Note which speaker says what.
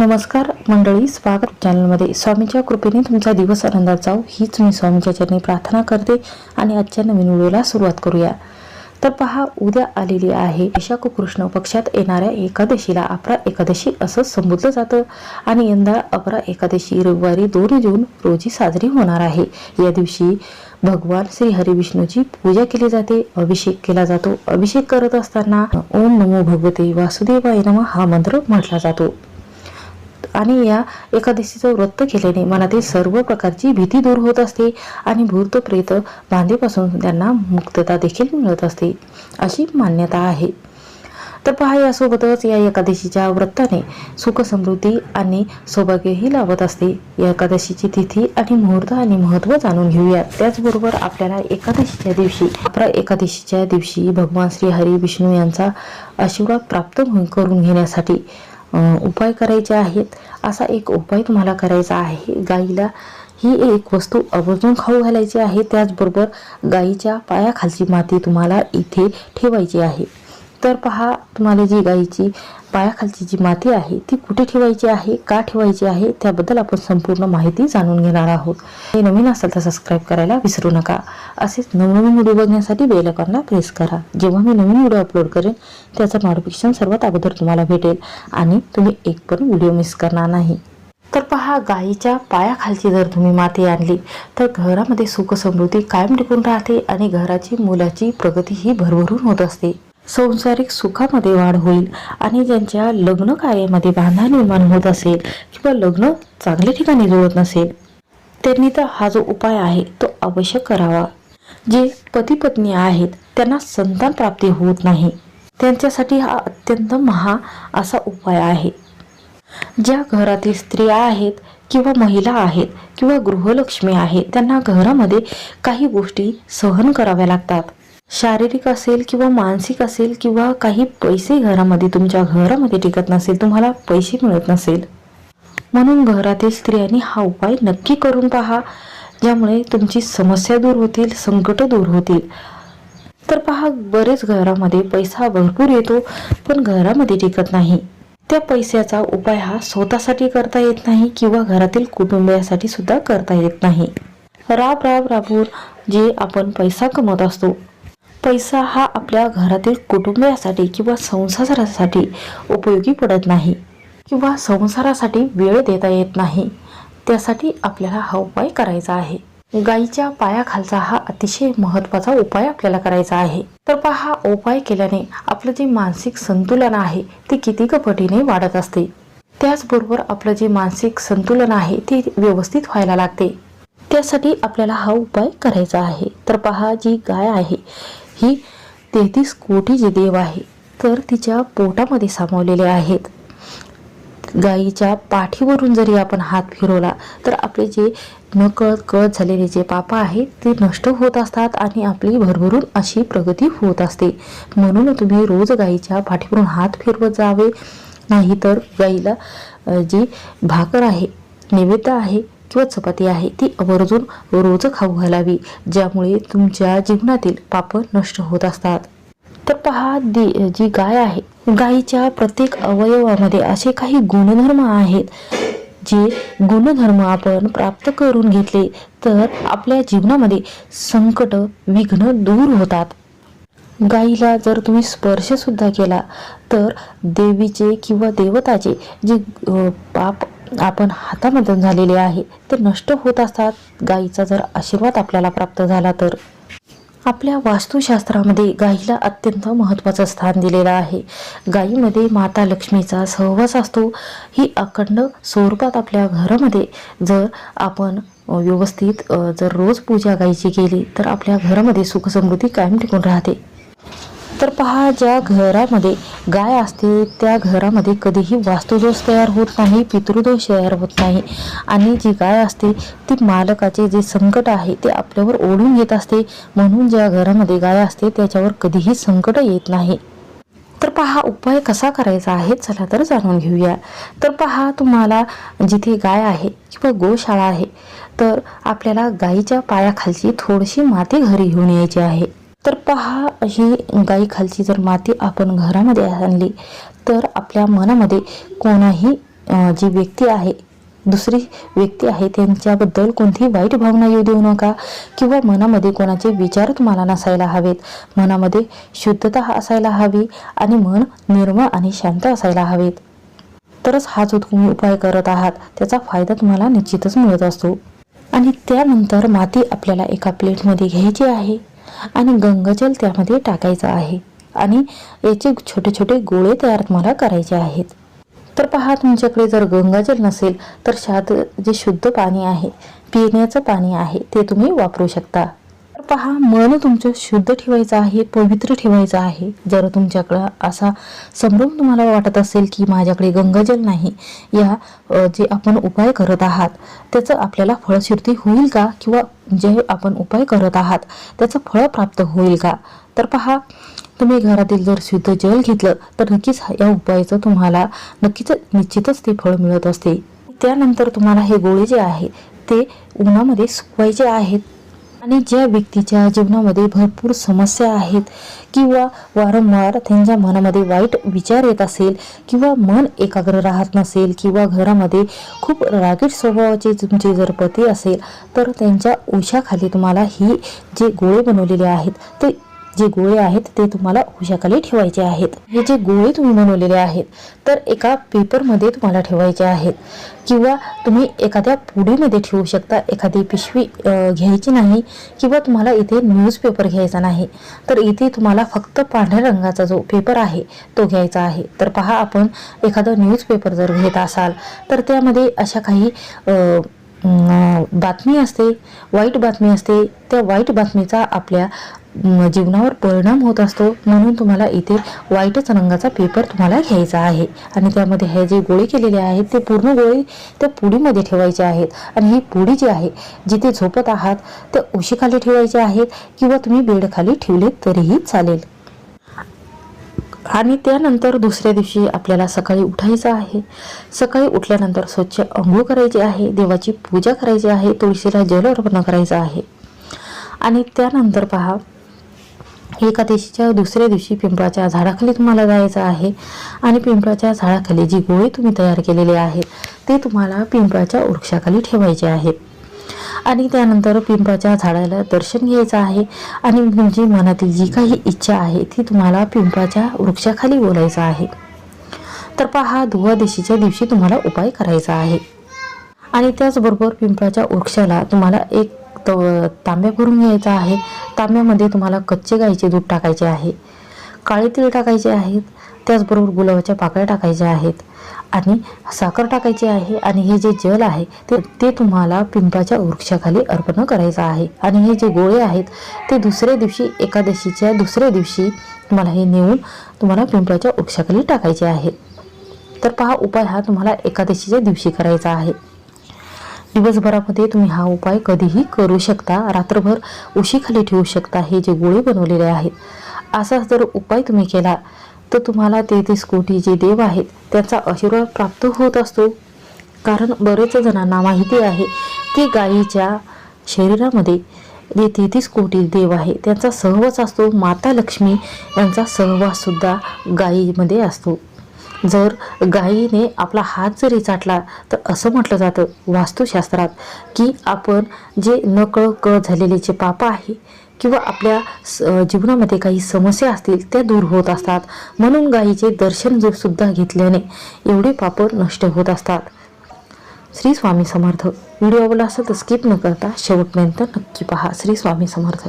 Speaker 1: नमस्कार मंडळी स्वागत चॅनलमध्ये. स्वामीच्या कृपेने तुमचा दिवस आनंदात जाऊ हीच मी स्वामीच्या चरणी प्रार्थना करते आणि आजच्या नवीन व्हिडिओला सुरुवात करूया. तर पहा उद्या आलेली आहे वैशाख कृष्ण पक्षात येणाऱ्या एकादशीला. अपरा एकादशी असं संबोधलं जातं आणि यंदा अपरा एकादशी रविवारी दोन जून रोजी साजरी होणार आहे. या दिवशी भगवान श्री हरिविष्णूची पूजा केली जाते अभिषेक केला जातो. अभिषेक करत असताना ओम नमो भगवते वासुदेवाय नमः हा मंत्र म्हटला जातो. आणि या एकादशीचं व्रत केल्याने मनातील सर्व प्रकारची भीती दूर होत असते आणि भूत प्रेत बांधेपासून त्यांना मुक्तता देखील मिळत असते अशी मान्यता आहे. तर पहा यासोबतच या एकादशीच्या व्रताने सुख समृद्धी आणि सौभाग्यही लाभत असते. या एकादशीची तिथी आणि मुहूर्त आणि महत्त्व जाणून घेऊया. त्याचबरोबर आपल्याला एकादशीच्या दिवशी आपल्या एकादशीच्या दिवशी भगवान श्री हरी विष्णू यांचा आशीर्वाद प्राप्त करून घेण्यासाठी उपाय करायचे आहेत. असा एक उपाय तुम्हाला करायचा आहे. गाईला ही एक वस्तू आवर्जून खाऊ घालायची आहे. त्याचबरोबर गाईच्या पायाखालची माती तुम्हाला इथे ठेवायची आहे. तर पहा तुम्हाला जी गाईची पायाखालची जी माती आहे ती कुठे ठेवायची आहे का ठेवायची आहे त्याबद्दल आपण संपूर्ण माहिती जाणून घेणार आहोत. हे नवीन असेल तर सबस्क्राईब करायला विसरू नका. असेच नवनवीन व्हिडिओ बघण्यासाठी बेलकॉनला प्रेस करा. जेव्हा मी नवीन व्हिडिओ अपलोड करेन त्याचं नोटिफिकेशन सर्वात अगोदर तुम्हाला भेटेल आणि तुम्ही एक पण व्हिडिओ मिस करणार नाही. तर पहा गाईच्या पायाखालची जर तुम्ही माती आणली तर घरामध्ये सुखसमृद्धी कायम टिकून राहते आणि घराची मुलाची प्रगती ही भरभरून होत असते. संसारिक सुखामध्ये वाढ होईल आणि ज्यांच्या लग्न कार्यामध्ये बांधा निर्माण होत असेल किंवा लग्न चांगल्या ठिकाणी जुळत नसेल त्यांनी तर हा जो उपाय आहे तो अवश्य करावा. जे पती पत्नी आहेत त्यांना संतान प्राप्ती होत नाही. त्यांच्यासाठी हा अत्यंत महा असा उपाय आहे. ज्या घरातील स्त्रिया आहेत किंवा महिला आहेत किंवा गृहलक्ष्मी आहेत त्यांना घरामध्ये काही गोष्टी सहन कराव्या लागतात. शारीरिक असेल किंवा मानसिक असेल किंवा काही पैसे घरामध्ये तुमच्या घरामध्ये टिकत नसेल तुम्हाला पैसे मिळत नसेल म्हणून घरातील स्त्रियांनी हा उपाय नक्की करून पहा ज्यामुळे तुमची समस्या दूर होतील संकट दूर होतील. तर पहा बरेच घरामध्ये पैसा भरपूर येतो पण घरामध्ये टिकत नाही. त्या पैशाचा उपाय हा स्वतःसाठी करता येत नाही किंवा घरातील कुटुंबियासाठी सुद्धा करता येत नाही. राब राब राबून जे आपण पैसा कमवत असतो पैसा हा आपल्या घरातील कुटुंबियासाठी किंवा संसारासाठी उपयोगी पडत नाही किंवा संसारासाठी वेळ देता येत नाही. त्यासाठी आपल्याला हा उपाय करायचा आहे. गाईच्या पायाखालचा हा अतिशय महत्त्वाचा उपाय आपल्याला करायचा आहे. तर पहा हा उपाय केल्याने आपलं जे मानसिक संतुलन आहे ते किती कपटीने वाढत असते. त्याचबरोबर आपलं जे मानसिक संतुलन आहे ते व्यवस्थित व्हायला लागते. त्यासाठी आपल्याला हा उपाय करायचा आहे. तर पहा जी गाय आहे ही तेहतीस कोटी जे देव आहे तर तिच्या पोटामध्ये सामावलेले आहेत. गाईच्या पाठीवरून जरी आपण हात फिरवला तर आपले जे नकळत कळत झालेले जे पापा आहेत ते नष्ट होत असतात आणि आपली भरभरून अशी प्रगती होत असते. म्हणून तुम्ही रोज गाईच्या पाठीवरून हात फिरवत जावे. नाहीतर गाईला जी भाकर आहे नैवेद्य आहे किंवा चपाती आहे ती आवर्जून रोज खाऊ घालावी ज्यामुळे तुमच्या जीवनातील पाप नष्ट होत असतात. तर पहा दे जी गाय आहे गायीच्या प्रत्येक अवयवामध्ये असे काही गुणधर्म आहेत जे गुणधर्म आपण प्राप्त करून घेतले तर आपल्या जीवनामध्ये संकट विघ्न दूर होतात. गाईला जर तुम्ही स्पर्श सुद्धा केला तर देवीचे किंवा देवताचे जे पाप आपण हातामधून झालेले आहे ते नष्ट होत असतात. गाईचा जर आशीर्वाद आपल्याला प्राप्त झाला तर. आपल्या वास्तुशास्त्रामध्ये गाईला अत्यंत महत्त्वाचं स्थान दिलेलं आहे. गाईमध्ये माता लक्ष्मीचा सहवास असतो. ही अखंड स्वरूपात आपल्या घरामध्ये जर आपण व्यवस्थित जर रोज पूजा गाईची केली तर आपल्या घरामध्ये सुखसमृद्धी कायम टिकून राहते. तर पहा ज्या घरामध्ये गाय असते त्या घरामध्ये कधीही वास्तुदोष तयार होत नाही पितृदोष तयार होत नाही. आणि जी गाय असते ती मालकाचे जे संकट आहे ते आपल्यावर ओढून घेत असते. म्हणून ज्या घरामध्ये गाय असते त्याच्यावर कधीही संकट येत नाही. तर पहा उपाय कसा करायचा आहे चला तर जाणून घेऊया. तर पहा तुम्हाला जिथे गाय आहे किंवा गोशाळा आहे तर आपल्याला गायीच्या पायाखालची थोडीशी माती घरी घेऊन यायची आहे. तर पहा ही गाईखालची जर माती आपण घरामध्ये आणली तर आपल्या मनामध्ये कोणाही जी व्यक्ती आहे दुसरी व्यक्ती आहे त्यांच्याबद्दल कोणतीही वाईट भावना येऊ देऊ नका. किंवा मनामध्ये कोणाचे विचार तुम्हाला नसायला हवेत. मनामध्ये शुद्धता असायला हवी आणि मन निर्मळ आणि शांत असायला हवेत. तरच हा जो तुम्ही उपाय करत आहात. त्याचा फायदा तुम्हाला निश्चितच मिळत असतो. आणि त्यानंतर माती आपल्याला एका प्लेटमध्ये घ्यायची आहे. आणि गंगजल त्यामध्ये टाकायचं आहे. आणि याचे छोटे छोटे गोळे तयार तुम्हाला करायचे आहेत. तर पहा तुमच्याकडे जर गंगाजल नसेल तर शाद जे शुद्ध पाणी आहे पिण्याचं पाणी आहे ते तुम्ही वापरू शकता. पहा मन तुमचं शुद्ध ठेवायचं आहे पवित्र ठेवायचं आहे. जर तुमच्याकडं असा संभ्रम तुम्हाला वाटत असेल की माझ्याकडे गंगाजल नाही या जे आपण उपाय करत आहात त्याचं आपल्याला फळशिर्ती होईल का? किंवा जे आपण उपाय करत आहात त्याचं फळ प्राप्त होईल का? तर पहा तुम्ही घरातील जर शुद्ध जल घेतलं तर नक्कीच या उपायाचं तुम्हाला नक्कीच निश्चितच ते फळ मिळत असते. त्यानंतर तुम्हाला हे गोळे जे आहे ते उन्हामध्ये सुकवायचे आहेत. आणि ज्या व्यक्तीच्या जीवनामध्ये भरपूर समस्या आहेत किंवा वारंवार त्यांच्या मनामध्ये वाईट विचार येत असेल किंवा मन एकाग्र राहत नसेल किंवा घरामध्ये खूप रागीट स्वभावाचे तुमचे जर पती असेल तर त्यांच्या उशाखाली तुम्हाला ही जे गोळे बनवलेले आहेत ते जे गोळे आहेत ते तुम्हाला उशाखाली ठेवायचे आहेत. हे जे गोळे तुम्ही बनवलेले आहेत तर एका पेपरमध्ये तुम्हाला ठेवायचे आहेत. किंवा तुम्ही एखाद्या पुडीमध्ये ठेवू शकता एखादी पिशवी घ्यायची नाही किंवा तुम्हाला इथे न्यूजपेपर घ्यायचा नाही. तर इथे तुम्हाला फक्त पांढऱ्या रंगाचा जो पेपर आहे तो घ्यायचा आहे. तर पहा आपण एखादा न्यूजपेपर जर घेत असाल तर त्यामध्ये अशा काही बातमी असते वाईट बातमी असते. त्या वाईट बातमीचा आपल्या जीवनावर परिणाम होत असतो. म्हणून तुम्हाला इथे वाईटच रंगाचा पेपर तुम्हाला घ्यायचा आहे. आणि त्यामध्ये हे जे गोळे केलेले आहेत ते पूर्ण गोळे त्या पुडीमध्ये ठेवायचे आहेत. आणि ही पुडी जी आहे जिथे झोपत आहात त्या उशीखाली ठेवायचे आहेत किंवा तुम्ही बेडखाली ठेवले तरीही चालेल. आणि त्यानंतर दुसऱ्या दिवशी आपल्याला सकाळी उठायचं आहे. सकाळी उठल्यानंतर स्वच्छ अंघोळ करायची आहे. देवाची पूजा करायची आहे. तुळशीला जल अर्पण करायचं आहे. आणि त्यानंतर पहा एकादशीच्या दुसऱ्या दिवशी पिंपळाच्या झाडाखाली तुम्हाला जायचं आहे. आणि पिंपळाच्या झाडाखाली जी गोळे तुम्ही तयार केलेले आहेत ते तुम्हाला पिंपळाच्या वृक्षाखाली ठेवायचे आहेत. आणि त्यानंतर पिंपळाच्या झाडाला दर्शन घ्यायचं आहे. आणि तुमची मनातील जी काही इच्छा आहे ती तुम्हाला पिंपळाच्या वृक्षाखाली बोलायचं आहे. तर पहा दुवादशीच्या दिवशी तुम्हाला उपाय करायचा आहे. आणि त्याचबरोबर पिंपळाच्या वृक्षाला तुम्हाला एक त- तांब्या भरून घ्यायचा आहे. तांब्यामध्ये तुम्हाला कच्चे गाईचे दूध टाकायचे आहे. काळे तीळ टाकायचे आहेत. त्याचबरोबर गुलाबाच्या पाकळ्या टाकायच्या आहेत. आणि साखर टाकायची आहे. आणि हे जे जल आहे ते ते तुम्हाला पिंपळाच्या वृक्षाखाली अर्पण करायचं आहे. आणि हे जे गोळे आहेत ते दुसऱ्या दिवशी एकादशीच्या दुसऱ्या दिवशी तुम्हाला हे नेऊन तुम्हाला पिंपळाच्या वृक्षाखाली टाकायचे आहे. तर पहा उपाय हा तुम्हाला एकादशीच्या दिवशी करायचा आहे. दिवसभरामध्ये तुम्ही हा उपाय कधीही करू शकता. रात्रभर उशीखाली ठेवू शकता. हे जे गोळे बनवलेले आहेत असा जर उपाय तुम्ही केला तर तुम्हाला तेहतीस कोटी जे देव आहेत त्यांचा आशीर्वाद प्राप्त होत असतो. कारण बरेच जणांना माहिती आहे की गायीच्या शरीरामध्ये जे तेहतीस कोटी देव आहे त्यांचा सहवास असतो. माता लक्ष्मी यांचा सहवाससुद्धा गायीमध्ये असतो. जर गायीने आपला हात जरी चाटला तर असं म्हटलं जातं वास्तुशास्त्रात की आपण जे नकळ क झालेले जे पाप आहे किंवा आपल्या स- जीवनामध्ये काही समस्या असतील त्या दूर होत असतात. म्हणून गायीचे दर्शन जर सुद्धा घेतल्याने एवढे पाप नष्ट होत असतात. श्री स्वामी समर्थ. व्हिडिओ आवडला असेल तर स्किप न करता शेवटपर्यंत नक्की पहा. श्री स्वामी समर्थ.